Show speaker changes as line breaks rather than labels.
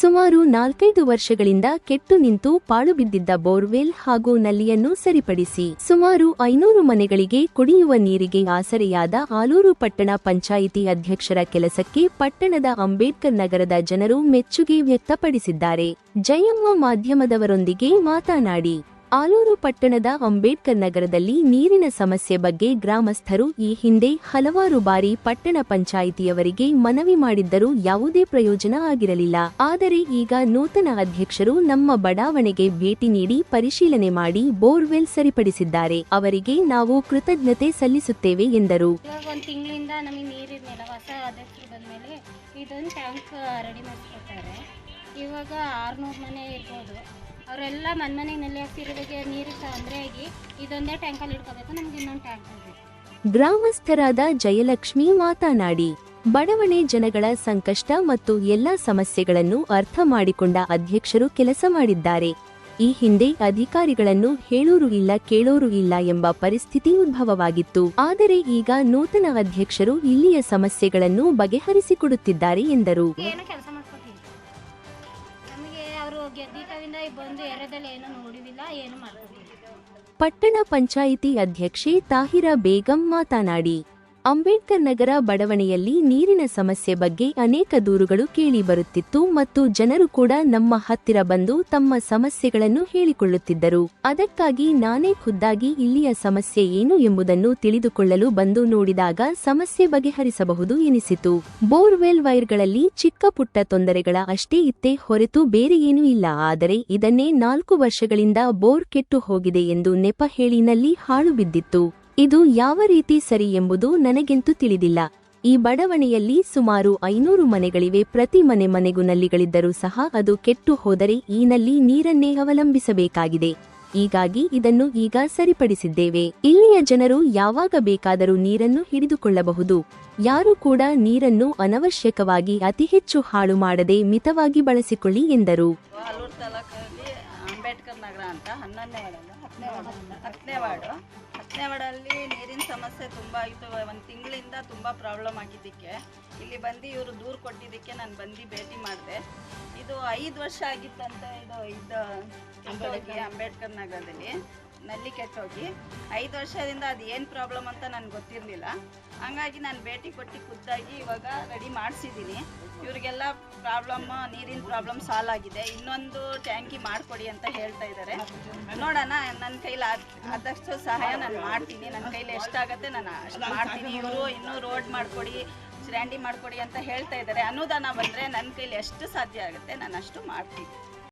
ಸುಮಾರು ನಾಲ್ಕೈದು ವರ್ಷಗಳಿಂದ ಕೆಟ್ಟು ನಿಂತು ಪಾಳು ಬಿದ್ದಿದ್ದ ಬೋರ್ವೆಲ್ ಹಾಗೂ ನಲ್ಲಿಯನ್ನು ಸರಿಪಡಿಸಿ ಸುಮಾರು ಐನೂರು ಮನೆಗಳಿಗೆ ಕುಡಿಯುವ ನೀರಿಗೆ ಆಸರೆಯಾದ ಆಲೂರು ಪಟ್ಟಣ ಪಂಚಾಯಿತಿ ಅಧ್ಯಕ್ಷರ ಕೆಲಸಕ್ಕೆ ಪಟ್ಟಣದ ಅಂಬೇಡ್ಕರ್ ನಗರದ ಜನರು ಮೆಚ್ಚುಗೆ ವ್ಯಕ್ತಪಡಿಸಿದ್ದಾರೆ. ಜಯಮ್ಮ ಮಾಧ್ಯಮದವರೊಂದಿಗೆ ಮಾತನಾಡಿ ಆಲೂರು ಪಟ್ಟಣದ ಅಂಬೇಡ್ಕರ್ ನಗರದಲ್ಲಿ ನೀರಿನ ಸಮಸ್ಯೆ ಬಗ್ಗೆ ಗ್ರಾಮಸ್ಥರು ಈ ಹಿಂದೆ ಹಲವಾರು ಬಾರಿ ಪಟ್ಟಣ ಪಂಚಾಯಿತಿಯವರಿಗೆ ಮನವಿ ಮಾಡಿದ್ದರೂ ಯಾವುದೇ ಪ್ರಯೋಜನ ಆಗಿರಲಿಲ್ಲ. ಆದರೆ ಈಗ ನೂತನ ಅಧ್ಯಕ್ಷರು ನಮ್ಮ ಬಡಾವಣೆಗೆ ಭೇಟಿ ನೀಡಿ ಪರಿಶೀಲನೆ ಮಾಡಿ ಬೋರ್ವೆಲ್ ಸರಿಪಡಿಸಿದ್ದಾರೆ. ಅವರಿಗೆ ನಾವು ಕೃತಜ್ಞತೆ ಸಲ್ಲಿಸುತ್ತೇವೆ ಎಂದರು.
ಇವಾಗ ಆರುನೂರು ಮನೆ ಇರ್ಬೋದು. ಅವರೆಲ್ಲ ಮನೆ ಮನೆಗೆ ನೆಲೆ ಹಾಕ್ತಿರೋದಕ್ಕೆ ನೀರು ತೊಂದರೆ ಆಗಿ ಇದೊಂದೇ ಟ್ಯಾಂಕಲ್ಲಿ ಇಟ್ಕೋಬೇಕು ನಮ್ಗೆ ಇನ್ನೊಂದು ಟ್ಯಾಂಕ್ ಬೇಕು
ಗ್ರಾಮಸ್ಥರಾದ ಜಯಲಕ್ಷ್ಮಿ ಮಾತನಾಡಿ ಬಡವಣೆ ಜನಗಳ ಸಂಕಷ್ಟ ಮತ್ತು ಎಲ್ಲಾ ಸಮಸ್ಯೆಗಳನ್ನು ಅರ್ಥ ಮಾಡಿಕೊಂಡ ಅಧ್ಯಕ್ಷರು ಕೆಲಸ ಮಾಡಿದ್ದಾರೆ. ಈ ಹಿಂದೆ ಅಧಿಕಾರಿಗಳನ್ನು ಹೇಳೋರು ಇಲ್ಲ ಕೇಳೋರು ಇಲ್ಲ ಎಂಬ ಪರಿಸ್ಥಿತಿ ಉದ್ಭವವಾಗಿತ್ತು. ಆದರೆ ಈಗ ನೂತನ ಅಧ್ಯಕ್ಷರು ಇಲ್ಲಿಯ ಸಮಸ್ಯೆಗಳನ್ನು ಬಗೆಹರಿಸಿಕೊಡುತ್ತಿದ್ದಾರೆ ಎಂದರು.
ಏನು ಕೆಲಸ
ಪಟ್ಟಣ ಪಂಚಾಯಿತಿ ಅಧ್ಯಕ್ಷೆ ತಾಹಿರಾ ಬೇಗಂ ಮಾತನಾಡಿ ಅಂಬೇಡ್ಕರ್ ನಗರ ಬಡವಣೆಯಲ್ಲಿ ನೀರಿನ ಸಮಸ್ಯೆ ಬಗ್ಗೆ ಅನೇಕ ದೂರುಗಳು ಕೇಳಿ ಬರುತ್ತಿತ್ತು ಮತ್ತು ಜನರು ಕೂಡ ನಮ್ಮ ಹತ್ತಿರ ಬಂದು ತಮ್ಮ ಸಮಸ್ಯೆಗಳನ್ನು ಹೇಳಿಕೊಳ್ಳುತ್ತಿದ್ದರು. ಅದಕ್ಕಾಗಿ ನಾನೇ ಖುದ್ದಾಗಿ ಇಲ್ಲಿಯ ಸಮಸ್ಯೆ ಏನು ಎಂಬುದನ್ನು ತಿಳಿದುಕೊಳ್ಳಲು ಬಂದು ನೋಡಿದಾಗ ಸಮಸ್ಯೆ ಬಗೆಹರಿಸಬಹುದು ಎನಿಸಿತು. ಬೋರ್ವೆಲ್ ವೈರ್ಗಳಲ್ಲಿ ಚಿಕ್ಕ ಪುಟ್ಟ ತೊಂದರೆಗಳ ಅಷ್ಟೇ ಇತ್ತೇ ಹೊರತು ಬೇರೆ ಏನೂ ಇಲ್ಲ. ಆದರೆ ಇದನ್ನೇ ನಾಲ್ಕು ವರ್ಷಗಳಿಂದ ಬೋರ್ ಕೆಟ್ಟು ಹೋಗಿದೆ ಎಂದು ನೆಪ ಹೇಳಿನಲ್ಲಿ ಹಾಳು ಬಿದ್ದಿತ್ತು. ಇದು ಯಾವ ರೀತಿ ಸರಿ ಎಂಬುದು ನನಗೆಂತೂ ತಿಳಿದಿಲ್ಲ. ಈ ಬಡವಣೆಯಲ್ಲಿ ಸುಮಾರು ಐನೂರು ಮನೆಗಳಿವೆ. ಪ್ರತಿ ಮನೆ ಮನೆಗೂ ನಲ್ಲಿಗಳಿದ್ದರೂ ಸಹ ಅದು ಕೆಟ್ಟು ಹೋದರೆ ಈ ನಲ್ಲಿ ನೀರನ್ನೇ ಅವಲಂಬಿಸಬೇಕಾಗಿದೆ. ಹೀಗಾಗಿ ಇದನ್ನು ಈಗ ಸರಿಪಡಿಸಿದ್ದೇವೆ. ಇಲ್ಲಿಯ ಜನರು ಯಾವಾಗ ಬೇಕಾದರೂ ನೀರನ್ನು ಹಿಡಿದುಕೊಳ್ಳಬಹುದು. ಯಾರು ಕೂಡ ನೀರನ್ನು ಅನವಶ್ಯಕವಾಗಿ ಅತಿ ಹೆಚ್ಚು ಹಾಳು ಮಾಡದೆ ಮಿತವಾಗಿ ಬಳಸಿಕೊಳ್ಳಿ ಎಂದರು.
ನಗರ ಅಂತ ಹನ್ನೊಂದನೇ ವಾರ್ಡಲ್ಲ ಹತ್ತನೇ ವಾರ್ಡ್. ಹತ್ತನೇ ವಾರ್ಡು. ಹತ್ತನೇ ವಾರ್ಡಲ್ಲಿ ನೀರಿನ ಸಮಸ್ಯೆ ತುಂಬ ಆಯಿತು. ಒಂದು ತಿಂಗಳಿಂದ ತುಂಬ ಪ್ರಾಬ್ಲಮ್ ಆಗಿದ್ದಕ್ಕೆ. ಇಲ್ಲಿ ಬಂದು ಇವರು ದೂರು ಕೊಟ್ಟಿದ್ದಕ್ಕೆ ನಾನು ಬಂದು ಭೇಟಿ ಮಾಡಿದೆ. ಇದು ಐದು ವರ್ಷ ಆಗಿತ್ತಂತೆ ಇದು ಇದು ಅಂಬೇಡ್ಕರ್ ನಗರದಲ್ಲಿ. ನಲ್ಲಿ ಕೆಟ್ಟೋಗಿ ಐದು ವರ್ಷದಿಂದ ಅದು ಏನು ಪ್ರಾಬ್ಲಮ್ ಅಂತ ನನಗೆ ಗೊತ್ತಿರಲಿಲ್ಲ. ಹಂಗಾಗಿ ನಾನು ಭೇಟಿ ಕೊಟ್ಟು ಖುದ್ದಾಗಿ ಇವಾಗ ರೆಡಿ ಮಾಡಿಸಿದ್ದೀನಿ ಇವರಿಗೆಲ್ಲ ಪ್ರಾಬ್ಲಮ್ ನೀರಿನ ಪ್ರಾಬ್ಲಮ್ ಸಾಲ್ವ್ ಆಗಿದೆ. ಇನ್ನೊಂದು ಟ್ಯಾಂಕಿ ಮಾಡಿಕೊಡಿ ಅಂತ ಹೇಳ್ತಾ ಇದ್ದಾರೆ ನೋಡೋಣ ನನ್ನ ಕೈಲಿ ಆದಷ್ಟು ಸಹಾಯ ನಾನು ಮಾಡ್ತೀನಿ. ನನ್ನ ಕೈಲಿ ಎಷ್ಟಾಗತ್ತೆ ನಾನು ಅಷ್ಟು ಮಾಡ್ತೀನಿ. ಇವರು ಇನ್ನೂ ರೋಡ್ ಮಾಡಿಕೊಡಿ ಸ್ಟ್ಯಾಂಡಿ ಮಾಡಿಕೊಡಿ ಅಂತ ಹೇಳ್ತಾ ಇದ್ದಾರೆ ಅನುದಾನ ಬಂದರೆ ನನ್ನ ಕೈಲಿ ಎಷ್ಟು ಸಾಧ್ಯ ಆಗುತ್ತೆ ನಾನು ಅಷ್ಟು ಮಾಡ್ತೀನಿ.